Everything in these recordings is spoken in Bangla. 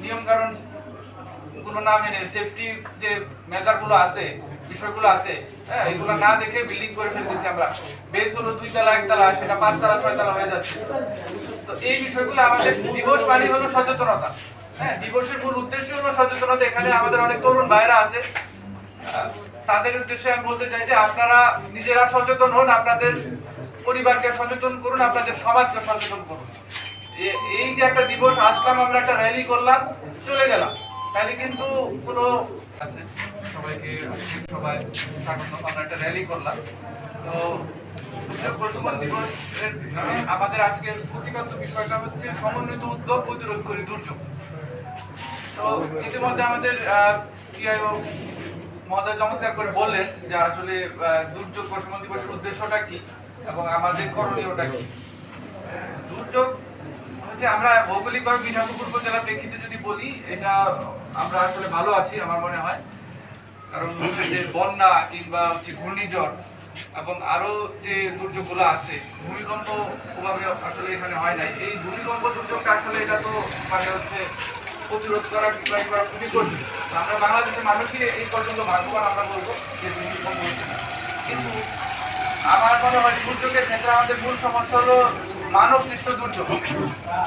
নিয়ম কারণগুলো না মেনে সেফটি যে মেজারগুলো আছে বিষয়গুলো আছে হ্যাঁ এগুলো না দেখে বিল্ডিং করে ফেলতেছি আমরা। বেস হলো দুই তলা একতলা, সেটা পাঁচ তলা ছয় তলা হয়ে যাচ্ছে। তো এই বিষয়গুলো আমাদের দিবস মানে হলো সচেতনতা। হ্যাঁ দিবসের মূল উদ্দেশ্য হলো সচেতনতা। এখানে আমাদের অনেক তরুণ ভাইরা আছে। তাদের উদ্দেশ্যে আমি বলতে চাই যে আপনারা নিজেরা সচেতন হন, আপনাদের পরিবারকে সচেতন করুন, আপনাদের সমাজকে সচেতন করুন। এই যে একটা দিবস, আসলাম, আমরা একটা র্যালি করলাম, চলে গেলাম। তাহলে কিন্তু কোনো আছে। সবাইকে সবাই আমরা একটা র্যালি করলাম। তো আমাদের আজকের বিষয়টা হচ্ছে সমন্বিত উদ্যোগ প্রতিরোধ করি, দুর্যোগ। তো ইতিমধ্যে আমাদের মহোদয় চমৎকার করে বললেন যে আসলে দুর্যোগ প্রশমন দিবসের উদ্দেশ্যটা কি এবং আমাদের করণীয়টা কি। হচ্ছে আমরা ভৌগোলিকভাবে মিঠাপুকুর উপজেলার প্রেক্ষিতে যদি বলি, এটা আমরা আসলে ভালো আছি, আমার মনে হয়। কারণ যে বন্যা কিংবা হচ্ছে ঘূর্ণিঝড় এবং আরও যে দুর্যোগগুলো আছে, ভূমিকম্প ওভাবে আসলে এখানে হয় নাই। এই ভূমিকম্প দুর্যোগটা আসলে এটা তো মানে হচ্ছে প্রতিরোধ করা কিংবা ই করা খুবই কঠিন আমরা বাংলাদেশের মানুষই এই পর্যন্ত ভাগ্যবান আমরা বলব যে ভূমিকম্প হচ্ছে না। কিন্তু আমার মনে হয় দুর্যোগের ক্ষেত্রে আমাদের মূল সমস্যা হলো মানব সৃষ্ট দুর্যোগ।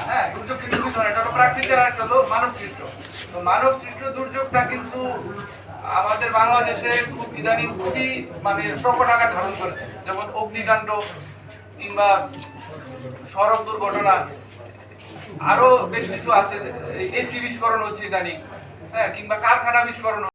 হ্যাঁ দুর্যোগ কিন্তু ধরনের একটা হলো প্রাকৃতিক আর একটা হলো মানব সৃষ্ট। তো মানব সৃষ্ট দুর্যোগটা কিন্তু আমাদের বাংলাদেশে খুব ইদানিং খুবই মানে প্রকট আকার ধারণ করেছে। যেমন অগ্নিকাণ্ড কিংবা সড়ক দুর্ঘটনা, আরও বেশ কিছু আছে। এসি বিস্ফোরণ হচ্ছে ইদানিং হ্যাঁ কিংবা কারখানা বিস্ফোরণ